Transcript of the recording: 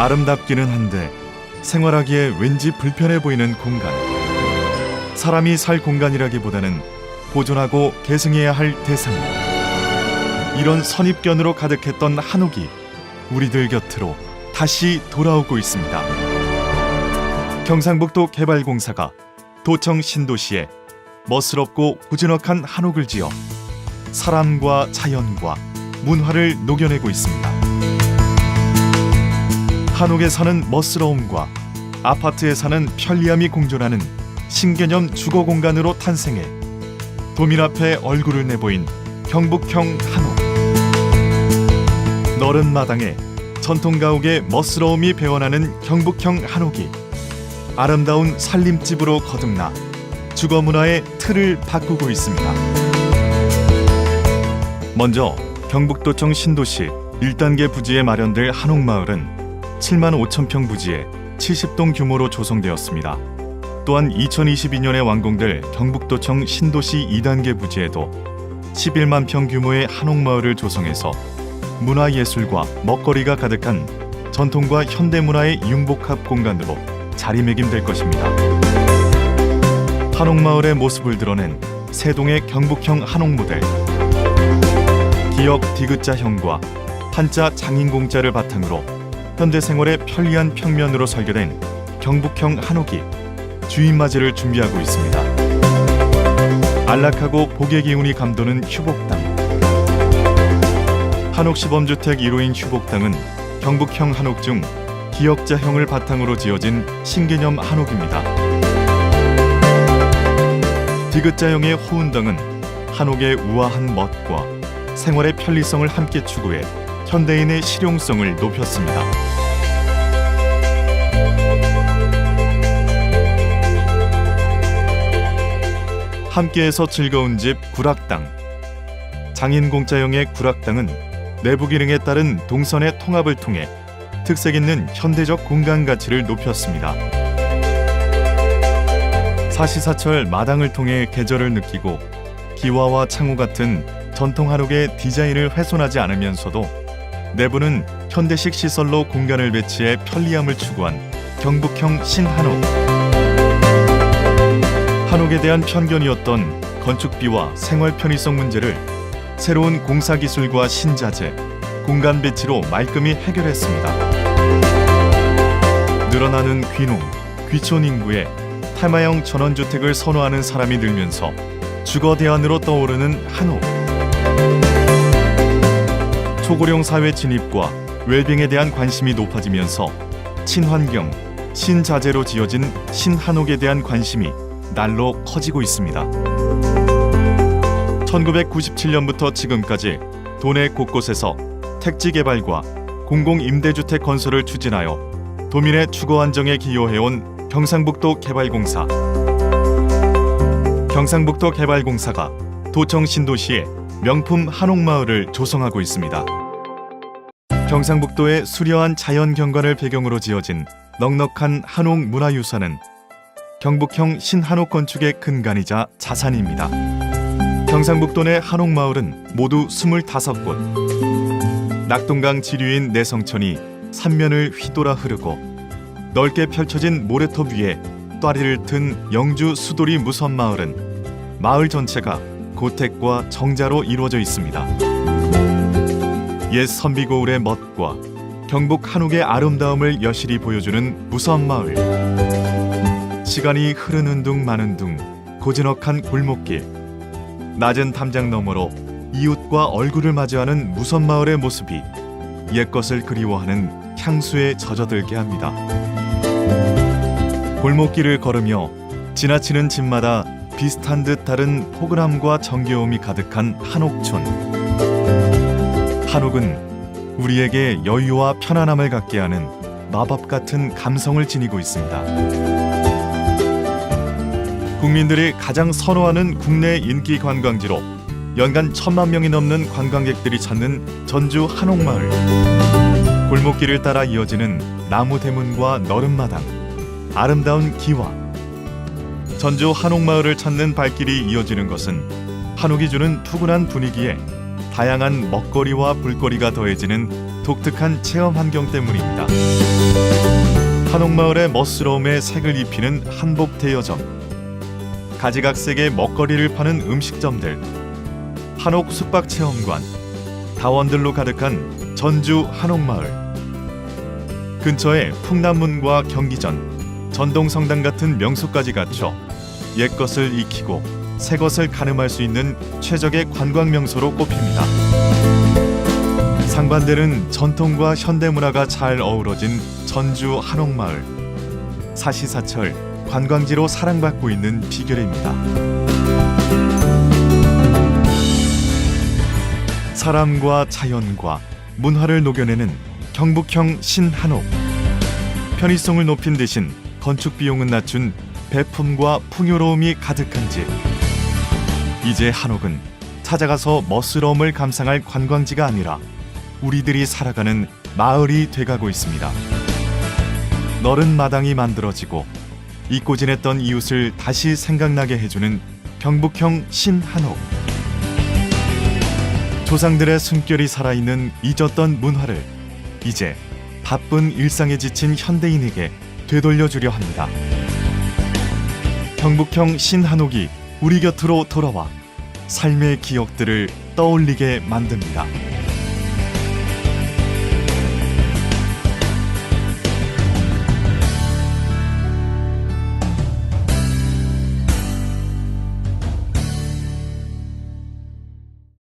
아름답기는 한데 생활하기에 왠지 불편해 보이는 공간. 사람이 살 공간이라기보다는 보존하고 계승해야 할 대상. 이런 선입견으로 가득했던 한옥이 우리들 곁으로 다시 돌아오고 있습니다. 경상북도 개발공사가 도청 신도시에 멋스럽고 고즈넉한 한옥을 지어 사람과 자연과 문화를 녹여내고 있습니다. 한옥에 사는 멋스러움과 아파트에 사는 편리함이 공존하는 신개념 주거 공간으로 탄생해 도민 앞에 얼굴을 내보인 경북형 한옥. 너른 마당에 전통 가옥의 멋스러움이 배어나는 경북형 한옥이 아름다운 살림집으로 거듭나 주거 문화의 틀을 바꾸고 있습니다. 먼저 경북도청 신도시 1단계 부지에 마련될 한옥마을은 7만 5천 평 부지에 70동 규모로 조성되었습니다. 또한 2022년에 완공될 경북도청 신도시 2단계 부지에도 11만 평 규모의 한옥마을을 조성해서 문화예술과 먹거리가 가득한 전통과 현대문화의 융복합 공간으로 자리매김될 것입니다. 한옥마을의 모습을 드러낸 세동의 경북형 한옥 모델 기역 디귿자형과 한자 장인공자를 바탕으로 현대 생활의 편리한 평면으로 설계된 경북형 한옥이 주인 맞이를 준비하고 있습니다. 안락하고 복의 기운이 감도는 휴복당 한옥 시범주택 1호인 휴복당은 경북형 한옥 중 기역자형을 바탕으로 지어진 신개념 한옥입니다. 디귿자형의 호운당은 한옥의 우아한 멋과 생활의 편리성을 함께 추구해 현대인의 실용성을 높였습니다. 함께해서 즐거운 집 구락당 장인 공자형의 구락당은 내부 기능에 따른 동선의 통합을 통해 특색 있는 현대적 공간 가치를 높였습니다. 사시사철 마당을 통해 계절을 느끼고 기와와 창호 같은 전통 한옥의 디자인을 훼손하지 않으면서도 내부는 현대식 시설로 공간을 배치해 편리함을 추구한 경북형 신한옥. 한옥에 대한 편견이었던 건축비와 생활 편의성 문제를 새로운 공사 기술과 신자재, 공간 배치로 말끔히 해결했습니다. 늘어나는 귀농, 귀촌 인구에 탈마형 전원주택을 선호하는 사람이 늘면서 주거 대안으로 떠오르는 한옥. 초고령 사회 진입과 웰빙에 대한 관심이 높아지면서 친환경, 신자재로 지어진 신한옥에 대한 관심이 날로 커지고 있습니다. 1997년부터 지금까지 도내 곳곳에서 택지 개발과 공공 임대주택 건설을 추진하여 도민의 주거 안정에 기여해온 경상북도 개발공사. 경상북도 개발공사가 도청 신도시에 명품 한옥마을을 조성하고 있습니다. 경상북도의 수려한 자연 경관을 배경으로 지어진 넉넉한 한옥 문화유산은 경북형 신한옥 건축의 근간이자 자산입니다. 경상북도 내 한옥마을은 모두 25곳. 낙동강 지류인 내성천이 삼면을 휘돌아 흐르고 넓게 펼쳐진 모래톱 위에 또아리를 튼 영주 수도리 무선마을은 마을 전체가 고택과 정자로 이루어져 있습니다. 옛 선비고을의 멋과 경북 한옥의 아름다움을 여실히 보여주는 무선마을. 시간이 흐르는 둥 마는 둥 고즈넉한 골목길 낮은 담장 너머로 이웃과 얼굴을 마주하는 무선 마을의 모습이 옛것을 그리워하는 향수에 젖어들게 합니다. 골목길을 걸으며 지나치는 집마다 비슷한 듯 다른 포근함과 정겨움이 가득한 한옥촌. 한옥은 우리에게 여유와 편안함을 갖게 하는 마법 같은 감성을 지니고 있습니다. 국민들이 가장 선호하는 국내 인기 관광지로 연간 천만 명이 넘는 관광객들이 찾는 전주 한옥마을. 골목길을 따라 이어지는 나무 대문과 너른 마당, 아름다운 기와. 전주 한옥마을을 찾는 발길이 이어지는 것은 한옥이 주는 푸근한 분위기에 다양한 먹거리와 볼거리가 더해지는 독특한 체험 환경 때문입니다. 한옥마을의 멋스러움에 색을 입히는 한복 대여점, 가지각색의 먹거리를 파는 음식점들, 한옥 숙박 체험관, 다원들로 가득한 전주 한옥마을. 근처에 풍남문과 경기전, 전동성당 같은 명소까지 갖춰 옛것을 익히고 새것을 가늠할 수 있는 최적의 관광 명소로 꼽힙니다. 상반되는 전통과 현대문화가 잘 어우러진 전주 한옥마을. 사시사철 관광지로 사랑받고 있는 비결입니다. 사람과 자연과 문화를 녹여내는 경북형 신한옥. 편의성을 높인 대신 건축 비용은 낮춘 배품과 풍요로움이 가득한 집. 이제 한옥은 찾아가서 멋스러움을 감상할 관광지가 아니라 우리들이 살아가는 마을이 돼가고 있습니다. 너른 마당이 만들어지고 잊고 지냈던 이웃을 다시 생각나게 해주는 경북형 신한옥. 조상들의 숨결이 살아있는 잊었던 문화를 이제 바쁜 일상에 지친 현대인에게 되돌려 주려 합니다. 경북형 신한옥이 우리 곁으로 돌아와 삶의 기억들을 떠올리게 만듭니다.